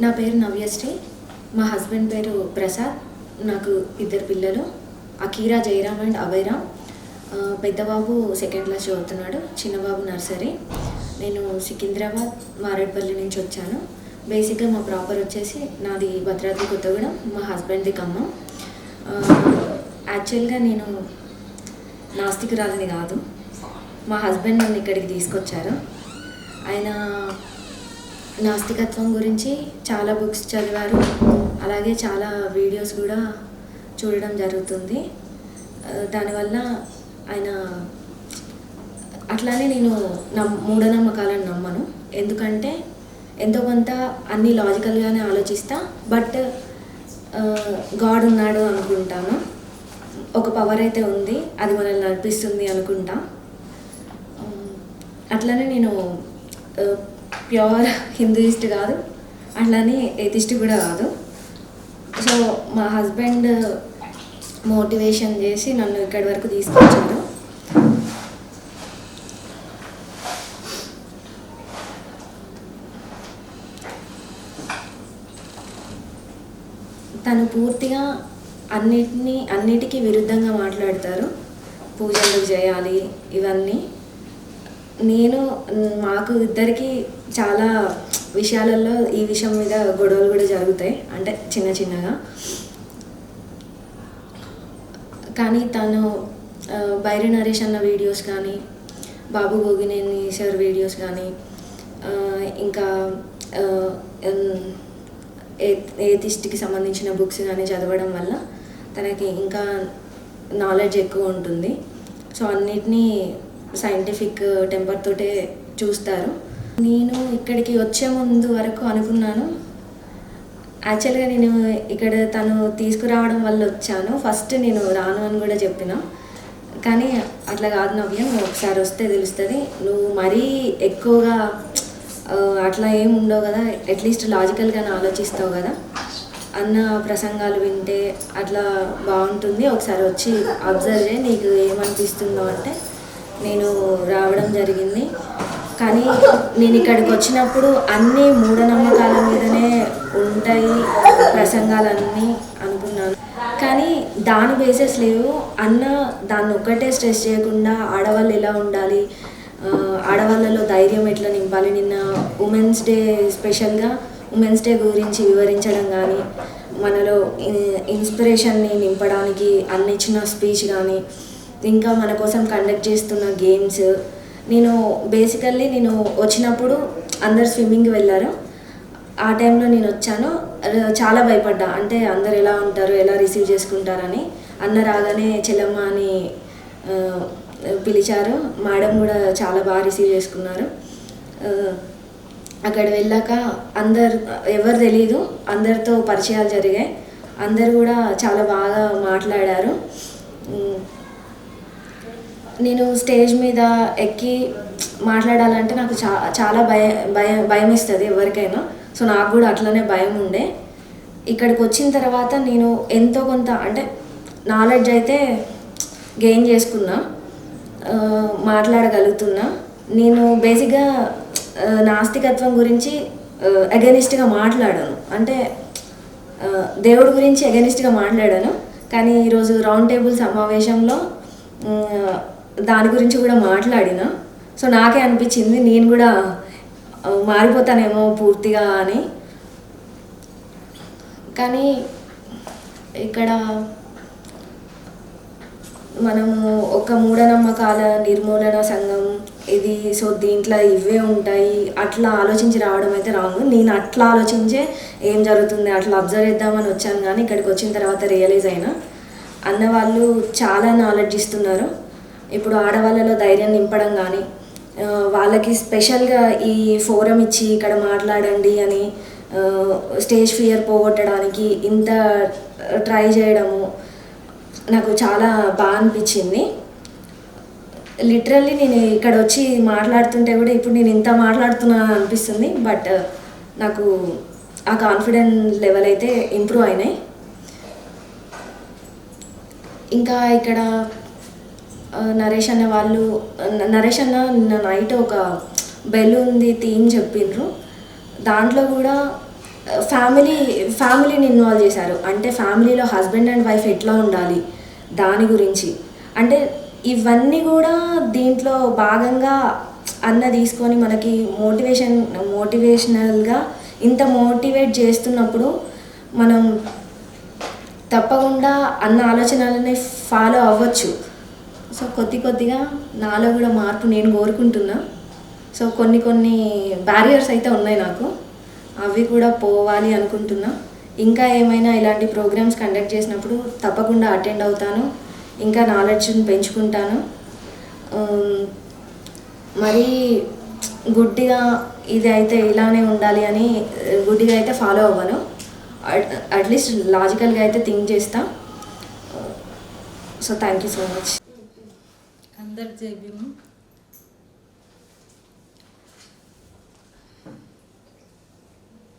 నా పేరు నవ్యశ్రీ మా హస్బెండ్ పేరు ప్రసాద్. నాకు ఇద్దరు పిల్లలు. అకీరా జయరామ్ అండ్ అభయరామ్. పెద్దబాబు సెకండ్ క్లాస్ చదువుతున్నాడు. చిన్నబాబు నర్సరీ. నేను సికింద్రాబాద్ మారేడుపల్లి నుంచి వచ్చాను. బేసిక్గా మా ప్రాపర్ వచ్చేసి నాది భద్రాద్రి కొత్తగూడెం. మా హస్బెండ్ది ఖమ్మం. యాక్చువల్గా నేను నాస్తికురాలని కాదు. మా హస్బెండ్ నన్ను ఇక్కడికి తీసుకొచ్చారు. ఆయన నాస్తికత్వం గురించి చాలా బుక్స్ చదివారు. అలాగే చాలా వీడియోస్ కూడా చూడడం జరుగుతుంది. దానివల్ల ఆయన అట్లానే నేను నమ్ మూఢనమ్మకాలను నమ్మను. ఎందుకంటే ఎంతో కొంత అన్నీ లాజికల్గానే ఆలోచిస్తా బట్ గాడ్ ఉన్నాడు అనుకుంటాను. ఒక పవర్ అయితే ఉంది అది మనల్ని నడిపిస్తుంది అనుకుంటా. అట్లానే నేను ప్యూర్ హిందూయిస్ట్ కాదు. అట్లానే ఎథిస్ట్ కూడా కాదు. సో మా హస్బెండ్ మోటివేషన్ చేసి నన్ను ఇక్కడి వరకు తీసుకొచ్చారు. తను పూర్తిగా అన్నిటినీ అన్నిటికీ విరుద్ధంగా మాట్లాడతారు. పూజలు చేయాలి ఇవన్నీ. నేను మాకు ఇద్దరికి చాలా విషయాలలో ఈ విషయం మీద గొడవలు కూడా జరుగుతాయి. అంటే చిన్న చిన్నగా. కానీ తను బైరి నరేష్ అన్న వీడియోస్ కానీ బాబు గోగినేని సార్ వీడియోస్ కానీ ఇంకా ఏతిస్ట్కి ఏ- సంబంధించిన బుక్స్ కానీ చదవడం వల్ల తనకి ఇంకా నాలెడ్జ్ ఎక్కువ ఉంటుంది. సో అన్నిటినీ సైంటిఫిక్ టెంపర్ uh, తోటే చూస్తారు. నేను ఇక్కడికి వచ్చే ముందు వరకు అనుకున్నాను. యాక్చువల్గా నేను ఇక్కడ తను తీసుకురావడం వల్ల వచ్చాను. ఫస్ట్ నేను రాను అని కూడా చెప్పిన. కానీ అట్లా కాదు నవ్య నువ్వు ఒకసారి వస్తే తెలుస్తుంది. నువ్వు మరీ ఎక్కువగా అట్లా ఏం ఉండవు కదా. అట్లీస్ట్ లాజికల్గానే ఆలోచిస్తావు కదా. అన్న ప్రసంగాలు వింటే అట్లా బాగుంటుంది. ఒకసారి వచ్చి అబ్జర్వ్ చేయి. నీకు ఏమనిపిస్తుందో అంటే నేను రావడం జరిగింది. కానీ నేను ఇక్కడికి వచ్చినప్పుడు అన్ని మూఢనమ్మకాల మీదనే ఉంటాయి ప్రసంగాలన్నీ అనుకున్నాను. కానీ దాని బేసెస్ లేవు అన్న దాన్ని ఒక్కటే స్ట్రెస్ చేయకుండా ఆడవాళ్ళు ఎలా ఉండాలి? ఆడవాళ్ళలో ధైర్యం ఎట్లా నింపాలి? నిన్న ఉమెన్స్ డే స్పెషల్గా ఉమెన్స్ డే గురించి వివరించడం కానీ మనలో ఇన్- ఇన్స్పిరేషన్ని నింపడానికి అన్నిచ్చిన స్పీచ్ కానీ ఇంకా మన కోసం కండక్ట్ చేస్తున్న గేమ్స్ నేను బేసికల్లీ నేను వచ్చినప్పుడు అందరు స్విమ్మింగ్కి వెళ్ళారు. ఆ టైంలో నేను వచ్చాను. చాలా భయపడ్డా. అంటే అందరు ఎలా ఉంటారు ఎలా రిసీవ్ చేసుకుంటారని. అన్న రాగానే చెల్లమ్మ అని పిలిచారు. మేడం కూడా చాలా బాగా రిసీవ్ చేసుకున్నారు. అక్కడ వెళ్ళాక అందరు ఎవరు తెలియదు అందరితో పరిచయాలు జరిగాయి. అందరు కూడా చాలా బాగా మాట్లాడారు. నేను స్టేజ్ మీద ఎక్కి మాట్లాడాలంటే నాకు చా చాలా భయ భయం భయం ఇస్తుంది ఎవరికైనా. సో నాకు కూడా అట్లనే భయం ఉండే. ఇక్కడికి వచ్చిన తర్వాత నేను ఎంతో కొంత అంటే నాలెడ్జ్ అయితే గెయిన్ చేసుకున్నా. మాట్లాడగలుగుతున్నా. నేను బేసిక్గా నాస్తికత్వం గురించి అగెనిస్ట్గా మాట్లాడాను. అంటే దేవుడి గురించి అగెనిస్ట్గా మాట్లాడాను. కానీ ఈరోజు రౌండ్ టేబుల్ సమావేశంలో దాని గురించి కూడా మాట్లాడిన. సో నాకే అనిపించింది నేను కూడా మారిపోతానేమో పూర్తిగా అని. కానీ ఇక్కడ మనము ఒక మూఢనమ్మకాల నిర్మూలన సంఘం ఇది సో దీంట్లో ఇవే ఉంటాయి అట్లా ఆలోచించి రావడం అయితే రాంగ్. నేను అట్లా ఆలోచించే ఏం జరుగుతుంది అట్లా అబ్జర్వ్ చేద్దామని వచ్చాను కానీ ఇక్కడికి వచ్చిన తర్వాత రియలైజ్ అయినా అన్న వాళ్ళు చాలా నాలెడ్జ్ ఇస్తున్నారు. ఇప్పుడు ఆడవాళ్ళలో ధైర్యం నింపడం కానీ వాళ్ళకి స్పెషల్గా ఈ ఫోరం ఇచ్చి ఇక్కడ మాట్లాడండి అని స్టేజ్ ఫియర్ పోగొట్టడానికి ఇంత ట్రై చేయడము నాకు చాలా బాగా అనిపించింది. లిటరల్లీ నేను ఇక్కడ వచ్చి మాట్లాడుతుంటే కూడా ఇప్పుడు నేను ఇంత మాట్లాడుతున్నాను అనిపిస్తుంది బట్ నాకు ఆ కాన్ఫిడెన్స్ లెవెల్ అయితే ఇంప్రూవ్ అయినాయి. ఇంకా ఇక్కడ నరేష్ అన్న వాళ్ళు నరేష్ అన్న నిన్న నైట్ ఒక బెలూన్ది థీమ్ చెప్పిండ్రు దాంట్లో కూడా ఫ్యామిలీ ఫ్యామిలీని ఇన్వాల్వ్ చేశారు. అంటే ఫ్యామిలీలో హస్బెండ్ అండ్ వైఫ్ ఎట్లా ఉండాలి దాని గురించి. అంటే ఇవన్నీ కూడా దీంట్లో భాగంగా అన్న తీసుకొని మనకి మోటివేషన్ మోటివేషనల్గా ఇంత మోటివేట్ చేస్తున్నప్పుడు మనం తప్పకుండా అన్న ఆలోచనలని ఫాలో అవ్వచ్చు. సో కొద్ది కొద్దిగా నాలో కూడా మార్పు నేను కోరుకుంటున్నా. సో కొన్ని కొన్ని బ్యారియర్స్ అయితే ఉన్నాయి నాకు. అవి కూడా పోవాలి అనుకుంటున్నా. ఇంకా ఏమైనా ఇలాంటి ప్రోగ్రామ్స్ కండక్ట్ చేసినప్పుడు తప్పకుండా అటెండ్ అవుతాను. ఇంకా నాలెడ్జ్ని పెంచుకుంటాను. మరీ గుడ్డిగా ఇది అయితే ఇలానే ఉండాలి అని గుడ్డిగా అయితే ఫాలో అవ్వను. అట్లీస్ట్ లాజికల్గా అయితే థింక్ చేస్తా. So thank you so much అందరి జైభీము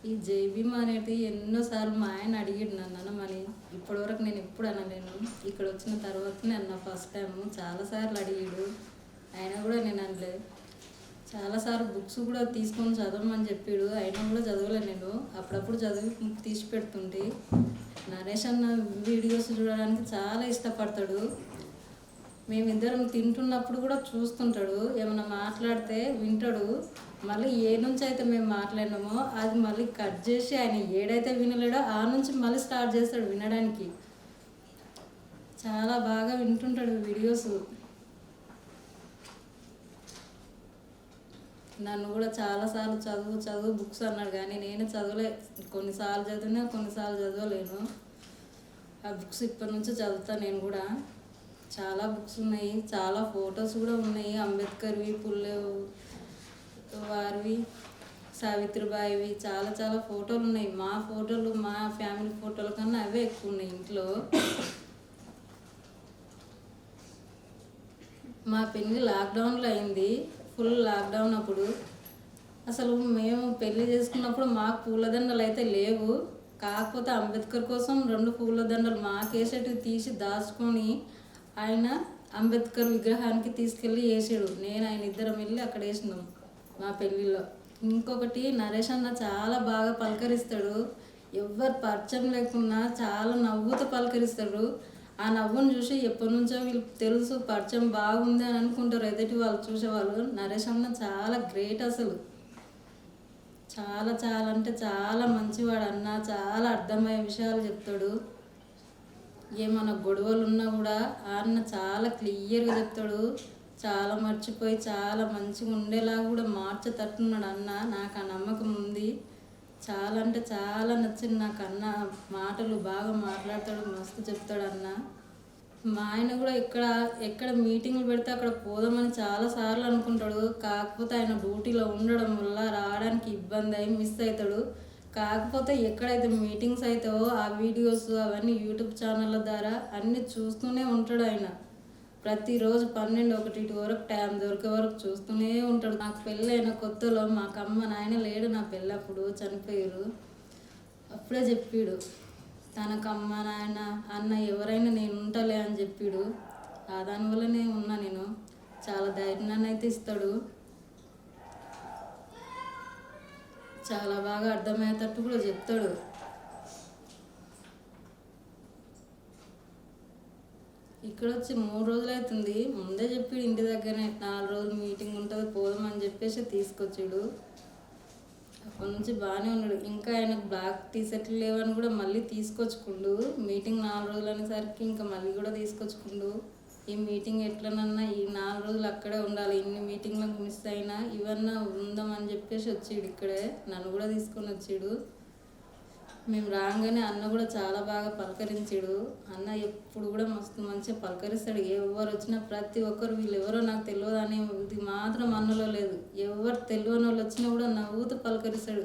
ఈ జైబీమ్ అనేది ఎన్నోసార్లు మా ఆయన అడిగాడు నన్ను అనమని ఇప్పటివరకు నేను ఎప్పుడు అనలేను. ఇక్కడ వచ్చిన తర్వాతనే అన్న ఫస్ట్ టైం చాలాసార్లు అడిగాడు. అయినా కూడా నేను అనలే. చాలాసార్లు బుక్స్ కూడా తీసుకొని చదవమని చెప్పాడు. అయినా కూడా చదవలే నేను. అప్పుడప్పుడు చదివి తీసి పెడుతుంటే నరేష్ అన్న వీడియోస్ చూడడానికి చాలా ఇష్టపడతాడు. మేమిద్దరం తింటున్నప్పుడు కూడా చూస్తుంటాడు. ఏమైనా మాట్లాడితే వింటాడు. మళ్ళీ ఏ నుంచి అయితే మేము మాట్లాడినామో అది మళ్ళీ కట్ చేసి ఆయన ఏడైతే వినలేడో ఆ నుంచి మళ్ళీ స్టార్ట్ చేస్తాడు వినడానికి. చాలా బాగా వింటుంటాడు వీడియోస్. నన్ను కూడా చాలాసార్లు చదువు చదువు బుక్స్ అన్నాడు కానీ నేను చదవలే. కొన్నిసార్లు చదివినా కొన్నిసార్లు చదవలేను. ఆ బుక్స్ ఇప్పటి నుంచి చదువుతా నేను కూడా. చాలా బుక్స్ ఉన్నాయి చాలా ఫొటోస్ కూడా ఉన్నాయి. అంబేద్కర్వి పుల్లే వారివి సావిత్రిబాయివి చాలా చాలా ఫోటోలు ఉన్నాయి. మా ఫోటోలు మా ఫ్యామిలీ ఫోటోల కన్నా అవే ఎక్కువ ఉన్నాయి ఇంట్లో. మా పెళ్ళి లాక్డౌన్లో అయింది. ఫుల్ లాక్డౌన్ అప్పుడు. అసలు మేము పెళ్ళి చేసుకున్నప్పుడు మాకు పూలదండలు అయితే లేవు. కాకపోతే అంబేద్కర్ కోసం రెండు పూలదండలు మాకేసేటివి తీసి దాచుకొని ఆయన అంబేద్కర్ విగ్రహానికి తీసుకెళ్ళి వేసాడు. నేను ఆయన ఇద్దరం వెళ్ళి అక్కడ వేసినాం మా పెళ్ళిలో. ఇంకొకటి నరేష్ అన్న చాలా బాగా పలకరిస్తాడు. ఎవ్వరు పరిచయం లేకున్నా చాలా నవ్వుతో పలకరిస్తాడు. ఆ నవ్వును చూసి ఎప్పటి నుంచో వీళ్ళు తెలుసు పరిచయం బాగుంది అని అనుకుంటారు ఎదుటి వాళ్ళు చూసేవాళ్ళు. నరేష్ అన్న చాలా గ్రేట్ అసలు. చాలా చాలా అంటే చాలా మంచివాడు అన్న చాలా అర్థమయ్యే విషయాలు చెప్తాడు. ఏమైనా గొడవలు ఉన్నా కూడా ఆ అన్న చాలా క్లియర్గా చెప్తాడు. చాలా మర్చిపోయి చాలా మంచిగా ఉండేలా కూడా మార్చేటట్టున్నాడు అన్న. నాకు ఆ నమ్మకం ఉంది. చాలా అంటే చాలా నచ్చింది నాకు అన్న. మాటలు బాగా మాట్లాడతాడు మస్తు చెప్తాడు అన్న. మా ఆయన కూడా ఎక్కడ ఎక్కడ మీటింగ్లు పెడితే అక్కడ పోదామని చాలా సార్లు అనుకుంటాడు. కాకపోతే ఆయన డ్యూటీలో ఉండడం వల్ల రావడానికి ఇబ్బంది అయి మిస్ అవుతాడు. కాకపోతే ఎక్కడైతే మీటింగ్స్ అవుతావో ఆ వీడియోస్ అవన్నీ యూట్యూబ్ ఛానళ్ళ ద్వారా అన్నీ చూస్తూనే ఉంటాడు ఆయన. ప్రతిరోజు పన్నెండు ఒకటి వరకు టైం దొరికే వరకు చూస్తూనే ఉంటాడు. నాకు పెళ్ళైన కొత్తలో మాకు అమ్మ నాయన లేడు నా పెళ్ళప్పుడు చనిపోయారు. అప్పుడే చెప్పాడు తనకు అమ్మ నాయన అన్న ఎవరైనా నేను ఉంటలే అని చెప్పాడు. ఆ దానివల్లనే ఉన్నా నేను. చాలా ధైర్యాన్ని అయితే ఇస్తాడు. చాలా బాగా అర్థమయ్యేటట్టు కూడా చెప్తాడు. ఇక్కడ వచ్చి మూడు రోజులు అవుతుంది ముందే చెప్పాడు ఇంటి దగ్గరనే నాలుగు రోజులు మీటింగ్ ఉంటుంది పోదామని చెప్పేసి తీసుకొచ్చాడు. అప్పటి నుంచి బాగానే ఉన్నాడు. ఇంకా ఆయనకు బ్లాక్ టీ షర్ట్లు లేవని కూడా మళ్ళీ తీసుకొచ్చుకుండు. మీటింగ్ నాలుగు రోజులు అనేసరికి ఇంకా మళ్ళీ కూడా తీసుకొచ్చుకుండు. ఈ మీటింగ్ ఎట్లనన్నా ఈ నాలుగు రోజులు అక్కడే ఉండాలి. ఇన్ని మీటింగ్లకు మిస్ అయినా ఇవన్నా ఉందామని చెప్పేసి వచ్చాడు ఇక్కడే. నన్ను కూడా తీసుకొని వచ్చాడు. మేము రాగానే అన్న కూడా చాలా బాగా పలకరించాడు. అన్న ఎప్పుడు కూడా మస్తు మంచిగా పలకరిస్తాడు. ఎవరు వచ్చినా ప్రతి ఒక్కరు వీళ్ళు ఎవరో నాకు తెలియదు అనే ఇది మాత్రం అన్నలో లేదు. ఎవరు తెలియని వాళ్ళు వచ్చినా కూడా నవ్వుతూ పలకరిస్తాడు.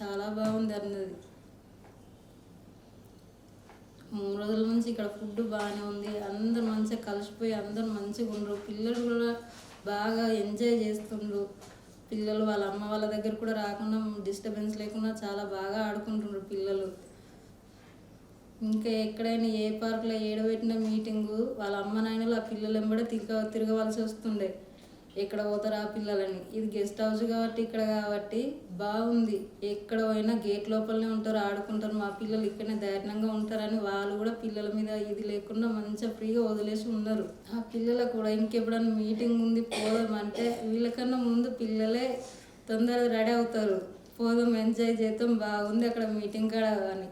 చాలా బాగుంది అన్నది. మూడు రోజుల నుంచి ఇక్కడ ఫుడ్ బాగానే ఉంది. అందరు మంచిగా కలిసిపోయి అందరు మంచిగా ఉండరు. పిల్లలు కూడా బాగా ఎంజాయ్ చేస్తుండ్రు. పిల్లలు వాళ్ళ అమ్మ వాళ్ళ దగ్గర కూడా రాకుండా డిస్టర్బెన్స్ లేకుండా చాలా బాగా ఆడుకుంటుండ్రు పిల్లలు. ఇంకా ఎక్కడైనా ఏ పార్క్లో ఏడబెట్టిన మీటింగు వాళ్ళ అమ్మ నాయనలు ఆ పిల్లలు వెంబడే తిరగ తిరగవలసి వస్తుండే. ఎక్కడ పోతారు ఆ పిల్లలని? ఇది గెస్ట్ హౌస్ కాబట్టి ఇక్కడ కాబట్టి బాగుంది. ఎక్కడ పోయినా గేట్ లోపలనే ఉంటారు ఆడుకుంటారు. మా పిల్లలు ఇక్కడనే దారుణంగా ఉంటారని వాళ్ళు కూడా పిల్లల మీద ఇది లేకుండా మంచిగా ఫ్రీగా వదిలేసి ఉన్నారు ఆ పిల్లలకు కూడా ఇంకెప్పుడన్నా మీటింగ్ ఉంది పోదామంటే అంటే వీళ్ళకన్నా ముందు పిల్లలే తొందరగా రెడీ అవుతారు. పోదాం ఎంజాయ్ చేద్దాం బాగుంది అక్కడ మీటింగ్ కాడ అని.